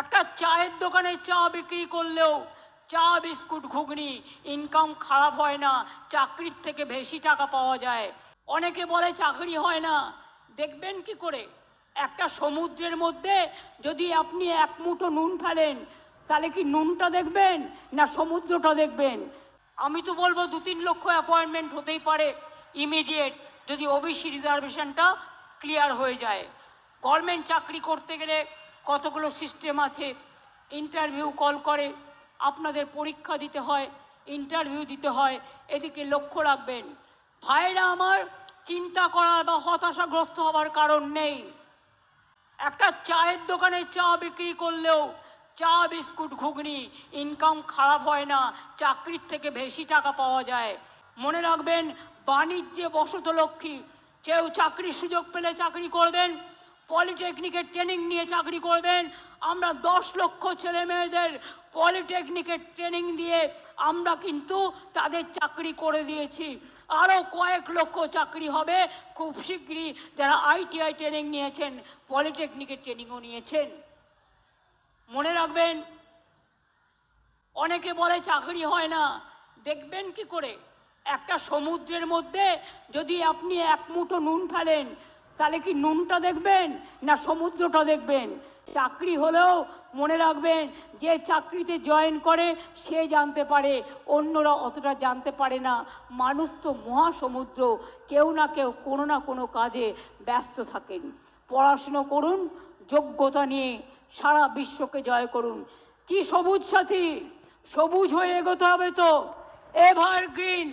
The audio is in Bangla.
একটা চায়ের দোকানে চা বিক্রি করলেও চা, বিস্কুট, ঘুগনি ইনকাম খারাপ হয় না, চাকরির থেকে বেশি টাকা পাওয়া যায়। অনেকে বলে চাকরি হয় না। দেখবেন কি করে? একটা সমুদ্রের মধ্যে যদি আপনি এক মুঠো নুন ফেলেন, তাহলে কি নুনটা দেখবেন না সমুদ্রটা দেখবেন? আমি তো বলব দু তিন লক্ষ অ্যাপয়েন্টমেন্ট হতেই পারে ইমিডিয়েট যদি ওবিসি রিজার্ভেশনটা ক্লিয়ার হয়ে যায়। গভর্নমেন্ট চাকরি করতে গেলে কতগুলো সিস্টেম আছে, ইন্টারভিউ কল করে, আপনাদের পরীক্ষা দিতে হয়, ইন্টারভিউ দিতে হয়, এদিকে লক্ষ্য রাখবেন। ভাইরা আমার, চিন্তা করার বা হতাশাগ্রস্ত হওয়ার কারণ নেই। একটা চায়ের দোকানে চা বিক্রি করলেও চা, বিস্কুট, ঘুগনি ইনকাম খারাপ হয় না, চাকরির থেকে বেশি টাকা পাওয়া যায়। মনে রাখবেন, বাণিজ্যে বসত লক্ষ্মী, কেউ চাকরির সুযোগ পেলে চাকরি করবেন পলিটেকনিকের ট্রেনিং নিয়ে চাকরি করবেন। আমরা দশ লক্ষ ছেলে মেয়েদের পলিটেকনিকের ট্রেনিং দিয়ে আমরা কিন্তু তাদের চাকরি করে দিয়েছি। আরও কয়েক লক্ষ চাকরি হবে। খুব শীঘ্রই যারা আইটিআই ট্রেনিং নিয়েছেন, পলিটেকনিকের ট্রেনিংও নিয়েছেন। মনে রাখবেন, অনেকে বলে চাকরি হয় না। দেখবেন কি করে? একটা সমুদ্রের মধ্যে যদি আপনি এক মুঠো নুন ফেলেন তাহলে কি নুনটা দেখবেন না সমুদ্রটা দেখবেন? চাকরি হলেও মনে রাখবেন, যে চাকরিতে জয়েন করে সে জানতে পারে, অন্যরা অতটা জানতে পারে না। মানুষ তো মহাসমুদ্র, কেউ না কেউ কোনো না কোনো কাজে ব্যস্ত থাকেন। পড়াশুনো করুন, যোগ্যতা নিয়ে সারা বিশ্বকে জয় করুন। কি সবুজ সাথী? সবুজ হয়ে এগোতে হবে তো। Ever green